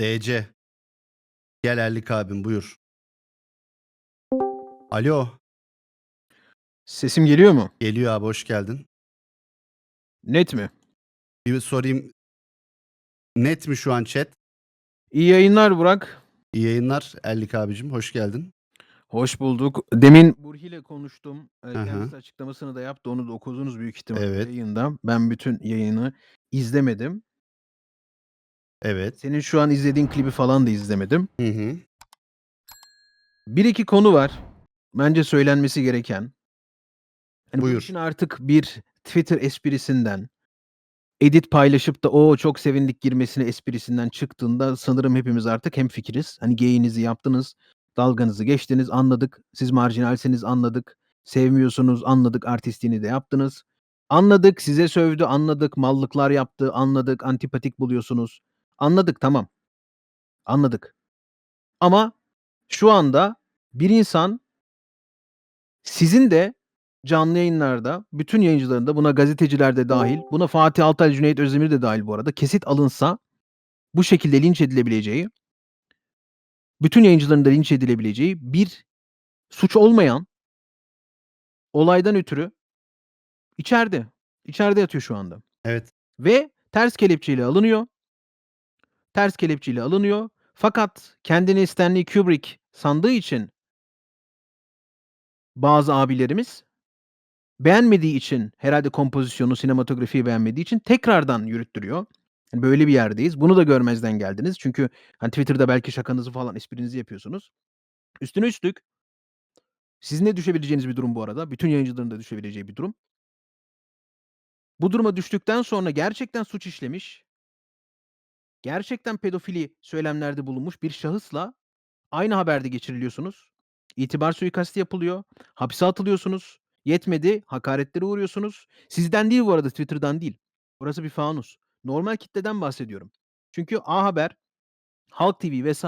DC. Gel Erlik abim buyur. Alo. Sesim geliyor mu? Geliyor abi hoş geldin. Net mi? Bir sorayım. Net mi şu an chat? İyi yayınlar Burak. İyi yayınlar Erlik abicim hoş geldin. Hoş bulduk. Demin Burhi ile konuştum. Hı. kendisi açıklamasını da yaptı. Onu da okudunuz büyük ihtimalle Evet. yayında. Ben bütün yayını izlemedim. Evet. Senin şu an izlediğin klibi falan da izlemedim. Hı hı. 1-2 konu var. Bence söylenmesi gereken. Hani bu Buyur. işin artık bir Twitter esprisinden, edit paylaşıp da "O, çok sevindik." girmesine esprisinden çıktığında sanırım hepimiz artık hemfikiriz. Hani geyiğinizi yaptınız, dalganızı geçtiniz, anladık. Siz marjinalsiniz, anladık. Sevmiyorsunuz, anladık. Artistliğini de yaptınız. Anladık, size sövdü, anladık. Mallıklar yaptı, anladık. Antipatik buluyorsunuz. Anladık, tamam. Anladık. Ama şu anda bir insan sizin de canlı yayınlarda, bütün yayıncıların da buna gazeteciler de dâhil, buna Fatih Altaylı, Cüneyt Özdemir de dâhil bu arada, kesit alınsa bu şekilde linç edilebileceği bütün yayıncıların da linç edilebileceği bir suç olmayan olaydan ötürü içeride. İçeride yatıyor şu anda. Evet. Ve ters kelepçeyle alınıyor. Ters kelepçeyle alınıyor. Fakat kendini Stanley Kubrick sandığı için bazı abilerimiz beğenmediği için herhâlde kompozisyonu, sinematografiyi beğenmediği için tekrardan yürüttürüyor. Hani böyle bir yerdeyiz. Bunu da görmezden geldiniz. Çünkü hani Twitter'da belki şakanızı falan, esprinizi yapıyorsunuz. Üstüne üstlük sizin de düşebileceğiniz bir durum bu arada. Bütün yayıncıların da düşebileceği bir durum. Bu duruma düştükten sonra gerçekten suç işlemiş gerçekten pedofili söylemlerde bulunmuş bir şahısla aynı haberde geçiriliyorsunuz. İtibar suikastı yapılıyor. Hapse atılıyorsunuz. Yetmedi, hakaretlere uğruyorsunuz. Sizden değil bu arada, Twitter'dan değil. Orası bir fanus. Normal kitleden bahsediyorum. Çünkü A Haber, Halk TV vs.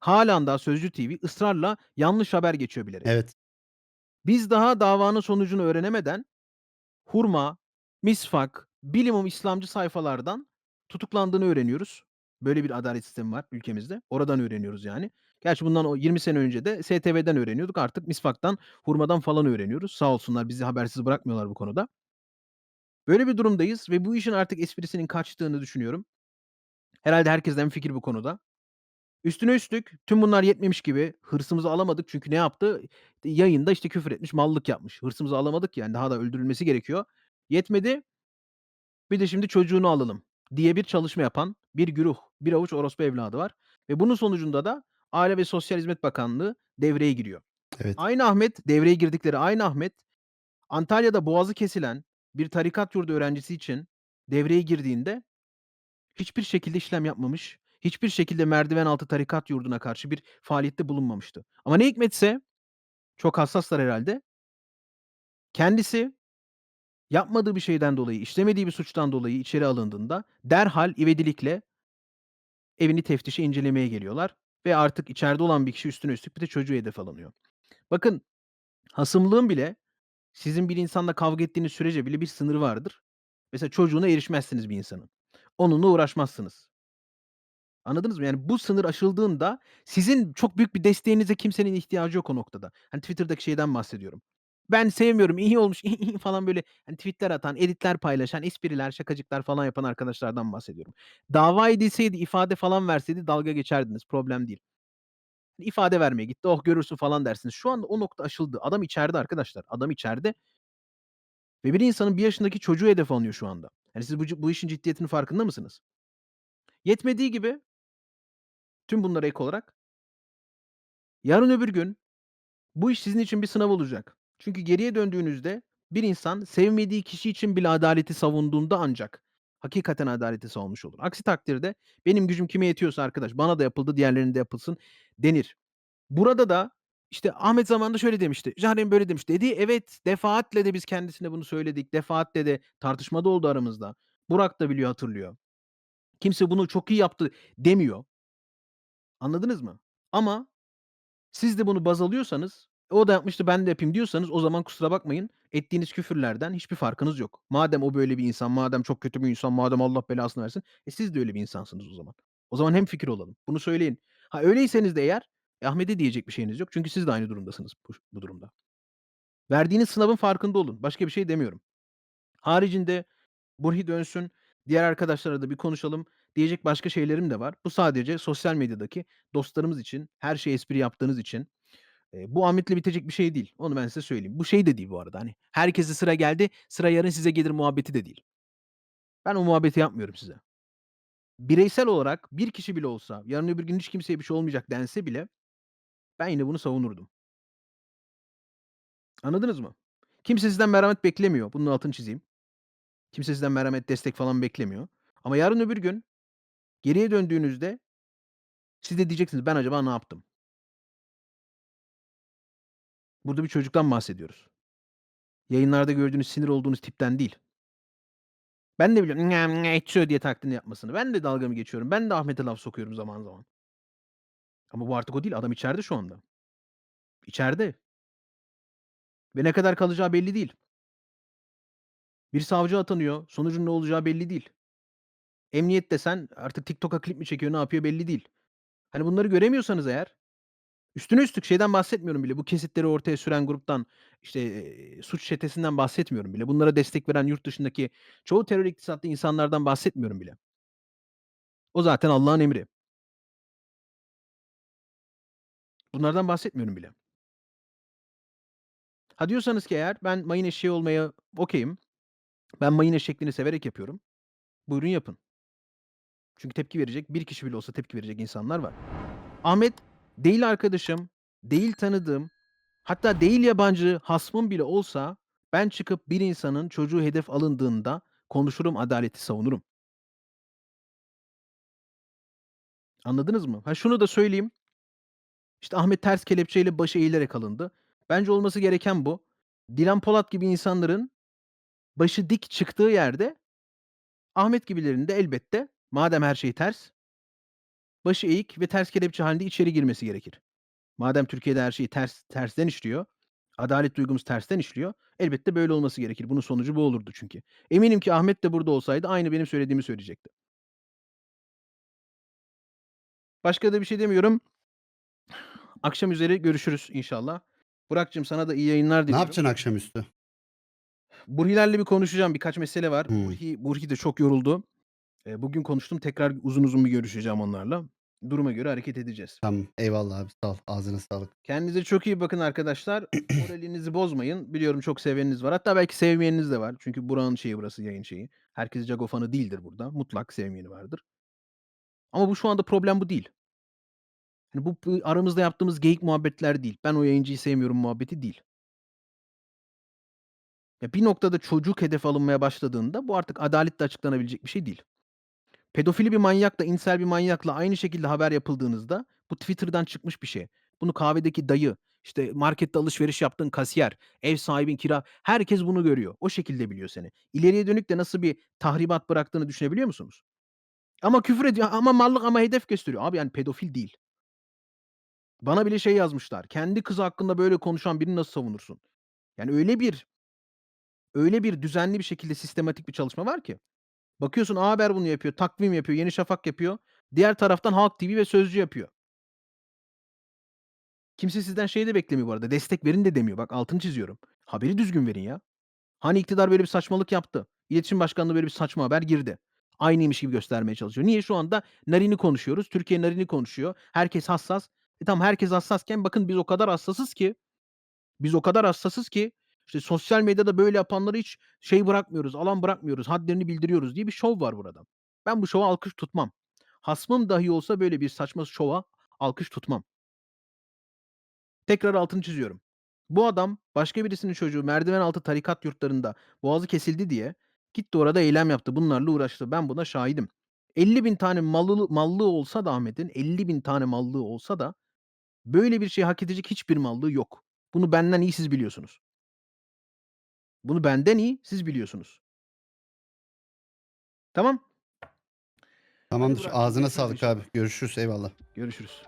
hâlen daha Sözcü TV ısrarla yanlış haber geçiyor bilerek. Evet. Biz daha davanın sonucunu öğrenemeden hurma, misvak, bilimum İslamcı sayfalardan tutuklandığını öğreniyoruz. Böyle bir adalet sistemi var ülkemizde. Oradan öğreniyoruz yani. Gerçi bundan o 20 sene önce de STV'den öğreniyorduk. Artık misvaktan, hurmadan falan öğreniyoruz. Sağ olsunlar bizi habersiz bırakmıyorlar bu konuda. Böyle bir durumdayız ve bu işin artık esprisinin kaçtığını düşünüyorum. Herhâlde herkes de hemfikir bu konuda. Üstüne üstlük tüm bunlar yetmemiş gibi hırsımızı alamadık çünkü ne yaptı? Yayında, işte, küfür etmiş, mallık yapmış. Hırsımızı alamadık yani daha da öldürülmesi gerekiyor. Yetmedi bir de şimdi çocuğunu alalım diye bir çalışma yapan bir güruh, bir avuç orospu evladı var ve bunun sonucunda da Aile ve Sosyal Hizmet Bakanlığı devreye giriyor. Evet. Aynı Ahmet, devreye girdikleri aynı Ahmet, Antalya'da boğazı kesilen bir tarikat yurdu öğrencisi için devreye girdiğinde hiçbir şekilde işlem yapmamış, hiçbir şekilde merdiven altı tarikat yurduna karşı bir faaliyette bulunmamıştı. Ama ne hikmetse, çok hassaslar herhâlde kendisi yapmadığı bir şeyden dolayı, işlemediği bir suçtan dolayı içeri alındığında derhal ivedilikle evini teftişe, incelemeye geliyorlar ve artık içeride olan bir kişi üstüne üstlük bir de çocuğu hedef alınıyor. Bakın, hasımlığın bile sizin bir insanla kavga ettiğiniz sürece bile bir sınırı vardır. Mesela çocuğuna erişmezsiniz bir insanın. Onunla uğraşmazsınız. Anladınız mı? Yani bu sınır aşıldığında sizin çok büyük bir desteğinize kimsenin ihtiyacı yok o noktada. Hani Twitter'daki şeyden bahsediyorum. Ben sevmiyorum, iyi olmuş falan böyle hani tweet'ler atan, edit'ler paylaşan, espriler, şakacıklar falan yapan arkadaşlardan bahsediyorum. Dava edilseydi, ifade falan verseydi dalga geçerdiniz, problem değil. İfade vermeye gitti, "Oh, görürsün." falan dersiniz. Şu anda o nokta aşıldı. Adam içeride arkadaşlar. Adam içeride ve bir insanın 1 yaşındaki çocuğu hedef alınıyor şu anda. Yani siz bu bu işin ciddiyetinin farkında mısınız? Yetmediği gibi tüm bunlara ek olarak yarın öbür gün bu iş sizin için bir sınav olacak. Çünkü geriye döndüğünüzde bir insan sevmediği kişi için bile adaleti savunduğunda ancak hakikaten adaleti savunmuş olur. Aksi takdirde benim gücüm kime yetiyorsa arkadaş bana da yapıldı, diğerlerine de yapılsın denir. Burada da işte Ahmet zamanında şöyle demişti, Jahreyn böyle demiş dedi. Evet, defaatle de biz kendisine bunu söyledik. Defaatle de tartışma da oldu aramızda. Burak da biliyor, hatırlıyor. Kimse bunu çok iyi yaptı demiyor. Anladınız mı? Ama siz de bunu baz alıyorsanız, o da yapmıştı ben de yapayım diyorsanız o zaman kusura bakmayın, ettiğiniz küfürlerden hiçbir farkınız yok. Madem o böyle bir insan, madem çok kötü bir insan, madem Allah belasını versin, e siz de öyle bir insansınız o zaman. O zaman hemfikir olalım. Bunu söyleyin. Ha, öyleyseniz de eğer, e, Ahmet'e diyecek bir şeyiniz yok. Çünkü siz de aynı durumdasınız bu bu durumda. Verdiğiniz sınavın farkında olun. Başka bir şey demiyorum. Haricinde Burhi dönsün, diğer arkadaşlarla da bir konuşalım. Diyecek başka şeylerim de var. Bu sadece sosyal medyadaki dostlarımız için, her şeye espri yaptığınız için. Eee, bu Ahmet'le bitecek bir şey değil. Onu ben size söyleyeyim. Bu şey de değil bu arada, hani, herkese sıra geldi, sıra yarın size gelir muhabbeti de değil. Ben o muhabbeti yapmıyorum size. Bireysel olarak bir kişi bile olsa, yarın öbür gün hiç kimseye bir şey olmayacak dense bile ben yine bunu savunurdum. Anladınız mı? Kimse sizden merhamet beklemiyor. Bunun altını çizeyim. Kimse sizden merhamet, destek falan beklemiyor. Ama yarın öbür gün geriye döndüğünüzde siz de diyeceksiniz, "Ben acaba ne yaptım?" Burada bir çocuktan bahsediyoruz. Yayınlarda gördüğünüz, sinir olduğunuz tipten değil. Ben de biliyorum, "Nyam nya etçö" diye taklidini yapmasını. Ben de dalga mı geçiyorum? Ben de Ahmet'e laf sokuyorum zaman zaman. Ama bu artık o değil. Adam içeride şu anda. İçeride. Ve ne kadar kalacağı belli değil. Bir savcı atanıyor. Sonucun ne olacağı belli değil. Emniyet desen artık TikTok'a klip mi çekiyor, ne yapıyor belli değil. Hani bunları göremiyorsanız eğer üstüne üstlük şeyden bahsetmiyorum bile. Bu kesitleri ortaya süren gruptan, işte, suç çetesinden bahsetmiyorum bile. Bunlara destek veren yurt dışındaki çoğu terör iktisatlı insanlardan bahsetmiyorum bile. O zaten Allah'ın emri. Bunlardan bahsetmiyorum bile. Ha, diyorsanız ki eğer ben mayın eşeği olmaya okay'im. Ben mayın eşekliğini severek yapıyorum. Buyurun yapın. Çünkü tepki verecek, bir kişi bile olsa tepki verecek insanlar var. Ahmet değil arkadaşım, değil tanıdığım, hatta değil yabancı hasmım bile olsa ben çıkıp bir insanın çocuğu hedef alındığında konuşurum, adaleti savunurum. Anladınız mı? Ha, şunu da söyleyeyim. İşte Ahmet ters kelepçeyle başı eğilerek alındı. Bence olması gereken bu. Dilan Polat gibi insanların başı dik çıktığı yerde Ahmet gibilerinin de elbette madem her şey ters başı eğik ve ters kelepçe hâlinde içeri girmesi gerekir. Madem Türkiye'de her şey ters tersten işliyor, adalet duygumuz tersten işliyor, elbette böyle olması gerekir. Bunun sonucu bu olurdu çünkü. Eminim ki Ahmet de burada olsaydı aynı benim söylediğimi söyleyecekti. Başka da bir şey demiyorum. Akşam üzeri görüşürüz inşallah. Burak'cığım sana da iyi yayınlar Ne diliyorum. yapacaksın akşamüstü? Burhilerle bir konuşacağım. Birkaç mesele var. Hımm. Burhi Burhi de çok yoruldu. Eee, bugün konuştum. Tekrar uzun uzun bir görüşeceğim onlarla. Duruma göre hareket edeceğiz. Tamam. Eyvallah abi. Sağ ol. Ağzına sağlık. Kendinize çok iyi bakın arkadaşlar. Moralinizi bozmayın. Biliyorum çok seveniniz var. Hatta belki sevmeyeniniz de var. Çünkü Burak'ın şeyi burası, yayın şeyi. Herkes Cago fanı değildir burada. Mutlak sevmeyeni vardır. Ama bu şu anda problem bu değil. Hani bu bu aramızda yaptığımız geyik muhabbetler değil. Ben o yayıncıyı sevmiyorum muhabbeti değil. Ya, bir noktada çocuk hedef alınmaya başladığında bu artık adaletle açıklanabilecek bir şey değil. Pedofili bir manyakla, incel bir manyakla aynı şekilde haber yapıldığınızda bu Twitter'dan çıkmış bir şey. Bunu kahvedeki dayı, işte markette alışveriş yaptığın kasiyer, ev sahibin, kira herkes bunu görüyor. O şekilde biliyor seni. İleriye dönük de nasıl bir tahribat bıraktığını düşünebiliyor musunuz? Ama küfür ediyor, ama mallık, ama hedef gösteriyor. Abi yani pedofil değil. Bana bile şey yazmışlar. Kendi kızı hakkında böyle konuşan birini nasıl savunursun? Yani öyle bir öyle bir düzenli bir şekilde sistematik bir çalışma var ki. Bakıyorsun A Haber bunu yapıyor, Takvim yapıyor, Yeni Şafak yapıyor. Diğer taraftan Halk TV ve Sözcü yapıyor. Kimse sizden şey de beklemiyor bu arada, destek verin de demiyor. Bak altını çiziyorum. Haberi düzgün verin ya. Hani iktidar böyle bir saçmalık yaptı. İletişim Başkanlığı böyle bir saçma haber girdi. Aynıymış gibi göstermeye çalışıyor. Niye? Şu anda narini konuşuyoruz. Türkiye narini konuşuyor. Herkes hassas. E tamam herkes hassasken bakın biz o kadar hassasız ki biz o kadar hassasız ki işte sosyal medyada böyle yapanları hiç şey bırakmıyoruz, alan bırakmıyoruz, hadlerini bildiriyoruz diye bir şov var burada. Ben bu şova alkış tutmam. Hasmım dahi olsa böyle bir saçma şova alkış tutmam. Tekrar altını çiziyorum. Bu adam başka birisinin çocuğu merdiven altı tarikat yurtlarında boğazı kesildi diye gitti orada eylem yaptı. Bunlarla uğraştı. Ben buna şahidim. 50.000 tane mallı mallığı olsa da Ahmet'in 50.000 tane mallığı olsa da böyle bir şey hak edecek hiçbir mallığı yok. Bunu benden iyi siz biliyorsunuz. Bunu benden iyi siz biliyorsunuz. Tamam. Hadi Tamamdır. Ağzına görüşürüz sağlık inşallah. abi. Görüşürüz. Eyvallah. Görüşürüz.